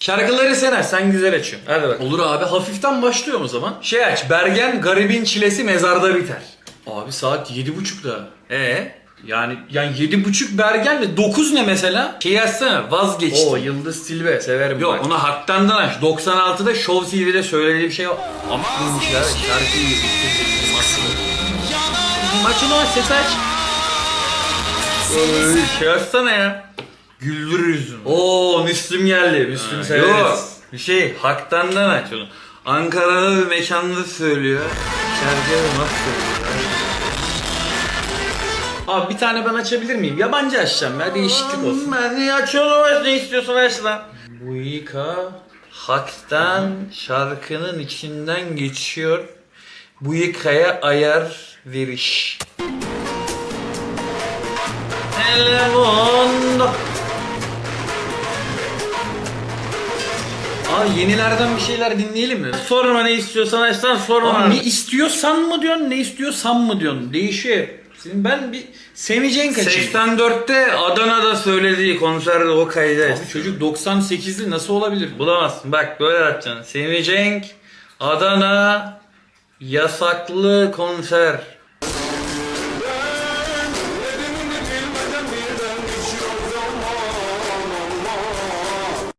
Şarkıları sen aç, sen güzel açıyorsun. Hadi bak. Olur abi hafiften başlıyorum o zaman. Şey aç, Bergen garibin çilesi mezarda biter. Abi saat yedi buçukta. Ee, Yani yani yedi buçuk Bergen ve 9 ne mesela? şey açsana, vazgeçtim. O Yıldız Tilbe severim Yok bak. ona haktandan aç. 96'da Show TV'de söylediği bir şey var. Ama neymiş ya şarkıyı bitirdim. Maçını aç ses aç. Öyle şey açsana ya. Güldürürüz onu. Oo Müslüm geldi. Müslüm severiz. Yok. Bir şey haktandan aç onu. Ankara'da bir mekanda söylüyor. Şarkıyı nasıl söylüyor? Abi bir tane ben açabilir miyim? Yabancı açacağım ya değişiklik olsun. Ben niye açıyorum aç ne istiyorsun aç lan. Bu yıka haktan şarkının içinden geçiyor. Bu yıkaya ayar veriş. Telefonda. Aa yenilerden bir şeyler dinleyelim mi? Sorma ne istiyorsan açtan sorma. Ama ne istiyorsan mı diyorsun ne istiyorsan mı diyorsun değişiyor. Şimdi ben bir seveceğin kaçayım. 84'te Adana'da söylediği konserde o kaydı. Abi çocuk 98'li nasıl olabilir? Bulamazsın. Bak böyle yapacaksın. Semi Adana, yasaklı konser. Ben,